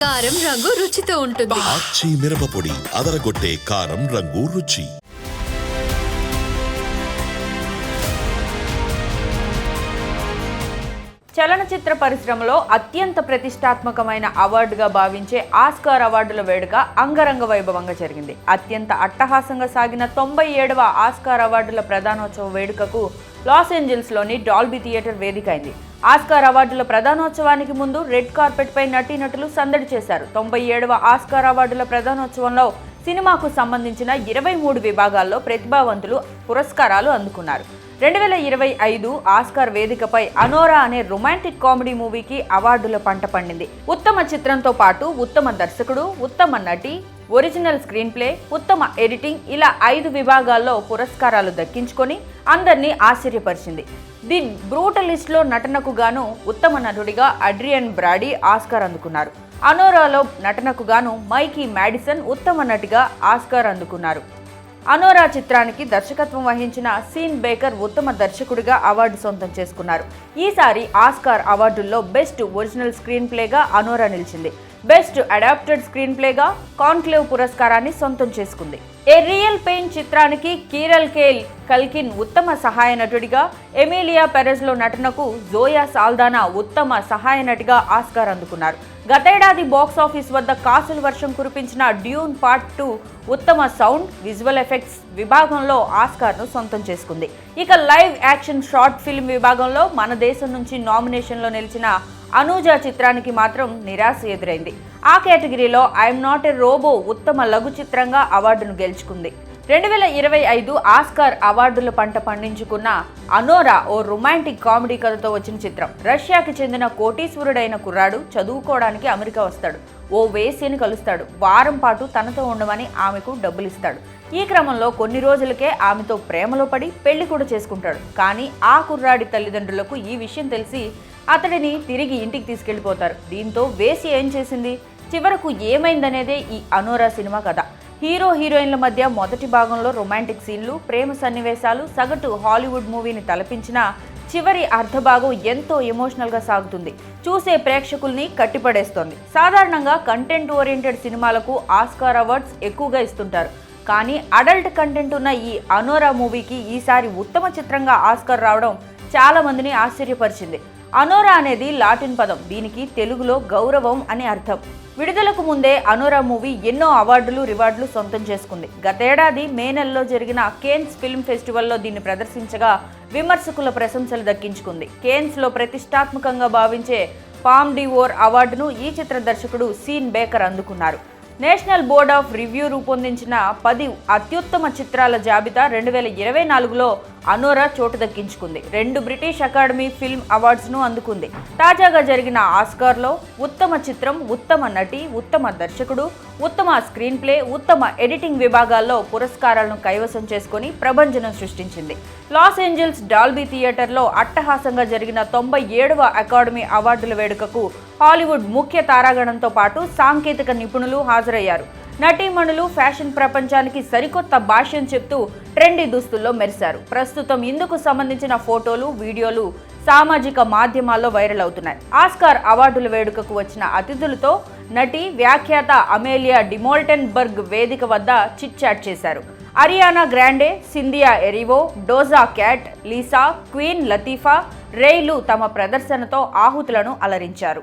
కారం రంగు రుచితో ఉంటుంది. ఆచి మిరపపొడి అదరగొట్టే కారం రంగు రుచి. చలనచిత్ర పరిశ్రమలో అత్యంత ప్రతిష్టాత్మకమైన అవార్డుగా భావించే ఆస్కార్ అవార్డుల వేడుక అంగరంగ వైభవంగా జరిగింది. అత్యంత అట్టహాసంగా సాగిన తొంభై ఏడవ ఆస్కార్ అవార్డుల ప్రధానోత్సవ వేడుకకు లాస్ ఏంజల్స్లోని డాల్బీ థియేటర్ వేదిక అయింది ఆస్కార్ అవార్డుల ప్రధానోత్సవానికి ముందు రెడ్ కార్పెట్ పై నటీనటులు సందడి చేశారు. తొంభై ఏడవ ఆస్కార్ అవార్డుల ప్రధానోత్సవంలో సినిమాకు సంబంధించిన ఇరవై మూడు విభాగాల్లో ప్రతిభావంతులు పురస్కారాలు అందుకున్నారు. రెండు వేల ఇరవై ఐదు ఆస్కార్ వేదికపై అనోరా అనే రొమాంటిక్ కామెడీ మూవీకి అవార్డుల పంట పండింది. ఉత్తమ చిత్రంతో పాటు ఉత్తమ దర్శకుడు ఉత్తమ నటి ఒరిజినల్ స్క్రీన్ ప్లే ఉత్తమ ఎడిటింగ్ ఇలా ఐదు విభాగాల్లో పురస్కారాలు దక్కించుకొని అందరినీ ఆశ్చర్యపరిచింది. ది బ్రూటలిస్ట్లో నటనకు గాను ఉత్తమ నటుడిగా అడ్రియన్ బ్రాడీ ఆస్కార్ అందుకున్నారు. అనోరాలో నటనకు గాను మైకీ మ్యాడిసన్ ఉత్తమ నటిగా ఆస్కార్ అందుకున్నారు. అనోరా చిత్రానికి దర్శకత్వం వహించిన సీన్ బేకర్ ఉత్తమ దర్శకుడిగా అవార్డు సొంతం చేసుకున్నారు. ఈసారి ఆస్కార్ అవార్డుల్లో బెస్ట్ ఒరిజినల్ స్క్రీన్ ప్లేగా అనోరా నిలిచింది. బెస్ట్ అడాప్టెడ్ స్క్రీన్ ప్లేగా కాన్క్లేవ్ పురస్కారాన్ని సొంతం చేసుకుంది. ఏ రియల్ పెయిన్ చిత్రానికి కీరల్ కేల్ కల్కిన్ ఉత్తమ సహాయ నటుడిగా ఎమిలియా పెరెజ్లో నటనకు జోయా సాల్దానా ఉత్తమ సహాయ నటిగా ఆస్కార్ అందుకున్నారు. గతేడాది బాక్స్ ఆఫీస్ వద్ద కాసుల వర్షం కురిపించిన డ్యూన్ పార్ట్ టూ ఉత్తమ సౌండ్ విజువల్ ఎఫెక్ట్స్ విభాగంలో ఆస్కార్ను సొంతం చేసుకుంది. ఇక లైవ్ యాక్షన్ షార్ట్ ఫిల్మ్ విభాగంలో మన దేశం నుంచి నామినేషన్లో నిలిచిన అనూజ చిత్రానికి మాత్రం నిరాశ ఎదురైంది. ఆ కేటగిరీలో ఐఎమ్ నాట్ ఎ రోబో ఉత్తమ లఘు చిత్రంగా అవార్డును గెలుచుకుంది. రెండు వేల ఇరవై ఐదు ఆస్కార్ అవార్డుల పంట పండించుకున్న అనోరా ఓ రొమాంటిక్ కామెడీ కథతో వచ్చిన చిత్రం. రష్యాకి చెందిన కోటీశ్వరుడైన కుర్రాడు చదువుకోవడానికి అమెరికా వస్తాడు. ఓ వేసిని కలుస్తాడు. వారం పాటు తనతో ఉండమని ఆమెకు డబ్బులిస్తాడు. ఈ క్రమంలో కొన్ని రోజులకే ఆమెతో ప్రేమలో పడి పెళ్ళి కూడా చేసుకుంటాడు. కానీ ఆ కుర్రాడి తల్లిదండ్రులకు ఈ విషయం తెలిసి అతడిని తిరిగి ఇంటికి తీసుకెళ్ళిపోతారు దీంతో వేసి ఏం చేసింది? చివరకు ఏమైందనేదే ఈ అనోరా సినిమా కథ. హీరో హీరోయిన్ల మధ్య మొదటి భాగంలో రొమాంటిక్ సీన్లు ప్రేమ సన్నివేశాలు సగటు హాలీవుడ్ మూవీని తలపించిన చివరి అర్ధభాగం ఎంతో ఎమోషనల్గా సాగుతుంది. చూసే ప్రేక్షకుల్ని కట్టిపడేస్తోంది. సాధారణంగా కంటెంట్ ఓరియంటెడ్ సినిమాలకు ఆస్కార్ అవార్డ్స్ ఎక్కువగా ఇస్తుంటారు. కానీ అడల్ట్ కంటెంట్ ఉన్న ఈ అనోరా మూవీకి ఈసారి ఉత్తమ చిత్రంగా ఆస్కార్ రావడం చాలా మందిని ఆశ్చర్యపరిచింది. అనోరా అనేది లాటిన్ పదం. దీనికి తెలుగులో గౌరవం అని అర్థం. విడుదలకు ముందే అనోరా మూవీ ఎన్నో అవార్డులు రివార్డులు సొంతం చేసుకుంది. గతేడాది మే నెలలో జరిగిన కేన్స్ ఫిల్మ్ ఫెస్టివల్లో దీన్ని ప్రదర్శించగా విమర్శకుల ప్రశంసలు దక్కించుకుంది. కేన్స్లో ప్రతిష్టాత్మకంగా భావించే పామ్ డివోర్ అవార్డును ఈ చిత్ర దర్శకుడు సీన్ బేకర్ అందుకున్నారు. నేషనల్ బోర్డ్ ఆఫ్ రివ్యూ రూపొందించిన పది అత్యుత్తమ చిత్రాల జాబితా రెండు వేల ఇరవై నాలుగులో అనోరా చోటు దక్కించుకుంది. రెండు బ్రిటిష్ అకాడమీ ఫిల్మ్ అవార్డ్స్ను అందుకుంది. తాజాగా జరిగిన ఆస్కార్లో ఉత్తమ చిత్రం ఉత్తమ నటి ఉత్తమ దర్శకుడు ఉత్తమ స్క్రీన్ ప్లే ఉత్తమ ఎడిటింగ్ విభాగాల్లో పురస్కారాలను కైవసం చేసుకుని ప్రభంజనం సృష్టించింది. లాస్ ఏంజల్స్ డాల్బీ థియేటర్లో అట్టహాసంగా జరిగిన తొంభై ఏడవ అకాడమీ అవార్డుల వేడుకకు హాలీవుడ్ ముఖ్య తారాగణంతో పాటు సాంకేతిక నిపుణులు హాజరయ్యారు. నటీమణులు ఫ్యాషన్ ప్రపంచానికి సరికొత్త భాష్యం చెప్తూ ట్రెండీ దుస్తుల్లో మెరిశారు. ప్రస్తుతం ఇందుకు సంబంధించిన ఫోటోలు వీడియోలు సామాజిక మాధ్యమాల్లో వైరల్ అవుతున్నాయి. ఆస్కార్ అవార్డుల వేడుకకు వచ్చిన అతిథులతో నటి వ్యాఖ్యాత అమేలియా డిమోల్టెన్బర్గ్ వేదిక వద్ద చిట్ చాట్ చేశారు. Ariana Grande Cynthia Erivo Doja Cat Lisa Queen Latifah రేయ్లు తమ ప్రదర్శనతో ఆహుతులను అలరించారు.